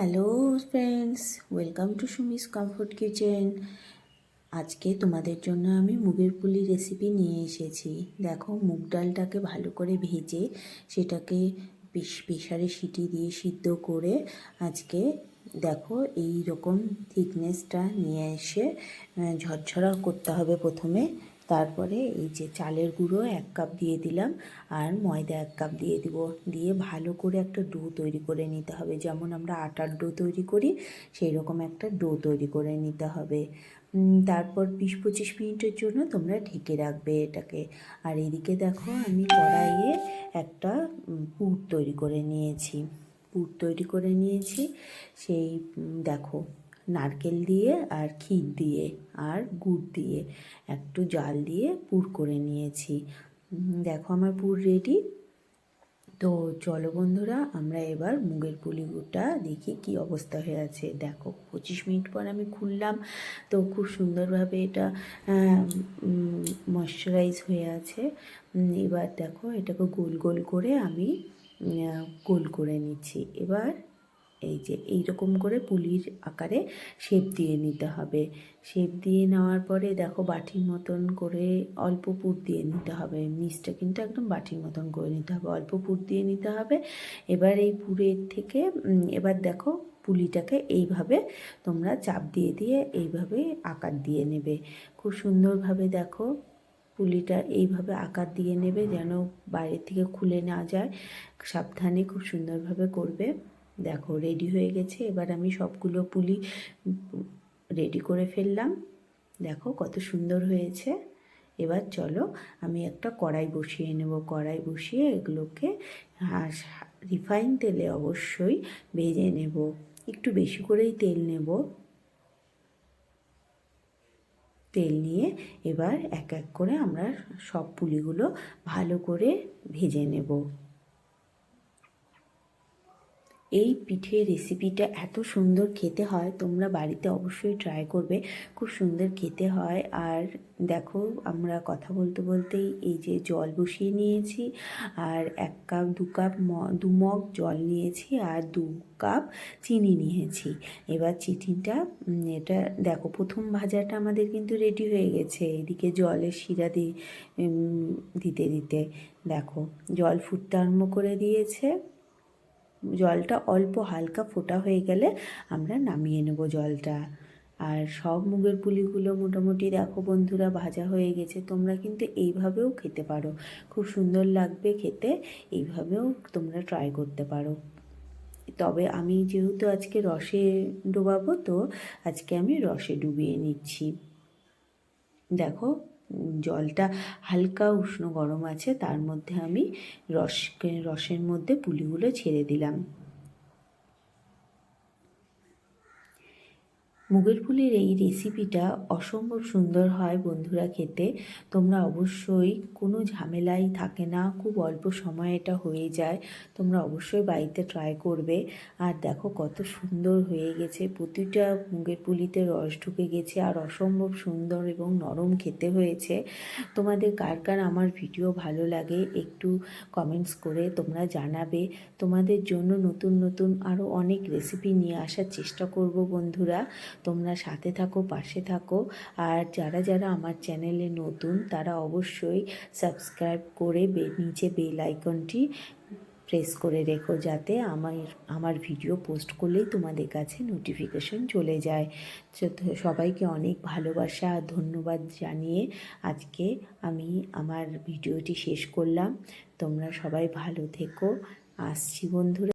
Hello friends, welcome to Sumi's comfort kitchen. আজকে তোমাদের জন্য আমি মুগের পুলি রেসিপি নিয়ে এসেছি। দেখো, মুগ ডালটাকে ভালো করে ভেজে সেটাকে প্রেশারে সিটি দিয়ে সিদ্ধ করে আজকে দেখো এই রকম থিকনেসটা নিয়ে এসে ঝরঝরা করতে হবে প্রথমে। তারপরে এই যে চালের গুঁড়ো এক কাপ দিয়ে দিলাম আর ময়দা এক কাপ দিয়ে দিব। দিয়ে ভালো করে একটা ডো তৈরি করে নিতে হবে। যেমন আমরা আটার ডো তৈরি করি সেই রকম একটা ডো তৈরি করে নিতে হবে। তারপর বিশ পঁচিশ মিনিটের জন্য তোমরা ঢেকে রাখবে এটাকে। আর এদিকে দেখো আমি কড়াইয়ে একটা পুর তৈরি করে নিয়েছি। পুর তৈরি করে নিয়েছি, সেই দেখো নারকেল দিয়ে আর ক্ষীর দিয়ে আর গুড় দিয়ে একটু জাল দিয়ে পুর করে নিয়েছি। দেখো আমার পুর রেডি তো চলো বন্ধুরা, আমরা এবার মুগের পুলিগুটা দেখি কি অবস্থা হয়ে আছে। দেখো, পঁচিশ মিনিট পর আমি খুললাম। তো খুব সুন্দরভাবে এটা ময়শ্চারাইজ হয়ে আছে। এবার দেখো, এটাকে গোল গোল করে আমি গোল করে নিচ্ছি। এবার এই যে এই রকম করে পুলির আকারে শেপ দিয়ে নিতে হবে। শেপ দিয়ে নেওয়ার পরে দেখো বাটির মতন করে অল্প পুর দিয়ে নিতে হবে। নিচটা কিন্তু একদম বাটির মতন করে নিতে হবে। অল্প পুর দিয়ে নিতে হবে। এবার এই পুরের থেকে এবার দেখো পুলিটাকে এইভাবে তোমরা চাপ দিয়ে দিয়ে এইভাবে আকার দিয়ে নেবে। খুব সুন্দরভাবে দেখো পুলিটা এইভাবে আকার দিয়ে নেবে যেন বাইরে থেকে খুলে না যায়। সাবধানে খুব সুন্দরভাবে করবে। দেখো রেডি হয়ে গেছে। এবার আমি সবগুলো পুলি রেডি করে ফেললাম। দেখো কত সুন্দর হয়েছে। এবার চলো আমি একটা কড়াই বসিয়ে নেব। কড়াই বসিয়ে এগুলোকে রিফাইন তেলে অবশ্যই ভেজে নেব। একটু বেশি করেই তেল নেব। তেল নিয়ে এবার এক এক করে আমরা সব পুলিগুলো ভালো করে ভেজে নেব। এই পিঠের রেসিপিটা এত সুন্দর খেতে হয়, তোমরা বাড়িতে অবশ্যই ট্রাই করবে। খুব সুন্দর খেতে হয়। আর দেখো, আমরা কথা বলতে বলতেই এই যে জল বসিয়ে নিয়েছি, আর এক কাপ, দু কাপ দু মগ জল নিয়েছি, আর দু কাপ চিনি নিয়েছি। এবার চিনিটা এটা দেখো, প্রথম ভাজাটা আমাদের কিন্তু রেডি হয়ে গেছে। এদিকে জলের শিরা দিয়ে দিতে দিতে। দেখো, জল ফুটতে আরম্ভ করে দিয়েছে। জলটা অল্প হালকা ফোটা হয়ে গেলে আমরা নামিয়ে নেব জলটা। আর সব মুগের পুলিগুলো মোটামুটি দেখো বন্ধুরা ভাজা হয়ে গেছে, তোমরা কিন্তু এইভাবেও খেতে পারো। খুব সুন্দর লাগবে খেতে, এইভাবেও তোমরা ট্রাই করতে পারো। তবে আমি যেহেতু আজকে রসে ডোবাবো, তো আজকে আমি রসে ডুবিয়ে নিচ্ছি। দেখো জলটা হালকা উষ্ণ গরম আছে তার মধ্যে আমি রস রসের মধ্যে পুলিগুলো ছেড়ে দিলাম। মুগের ফুলের এই রেসিপিটা অসম্ভব সুন্দর হয় বন্ধুরা খেতে। তোমরা অবশ্যই কোনো ঝামেলাই থাকে না, খুব অল্প সময় এটা হয়ে যায়। তোমরা অবশ্যই বাড়িতে ট্রাই করবে। আর দেখো কত সুন্দর হয়ে গেছে, প্রতিটা মুগের পুলিতে রস ঢুকে গেছে আর অসম্ভব সুন্দর এবং নরম খেতে হয়েছে। তোমাদের কার কার আমার ভিডিও ভালো লাগে একটু কমেন্টস করে তোমরা জানাবে। তোমাদের জন্য নতুন নতুন আরও অনেক রেসিপি নিয়ে আসার চেষ্টা করব বন্ধুরা। তোমরা সাথে থাকো, পাশে থাকো। আর যারা যারা আমার চ্যানেলে নতুন, তারা অবশ্যই সাবস্ক্রাইব করে নিচে বেল আইকনটি প্রেস করে রেখো যাতে আমার আমার ভিডিও পোস্ট করলেই তোমাদের কাছে নোটিফিকেশন চলে যায়। সবাইকে অনেক ভালোবাসা আর ধন্যবাদ জানিয়ে আজকে আমি আমার ভিডিওটি শেষ করলাম। তোমরা সবাই ভালো থেকো। আসছি বন্ধুরা।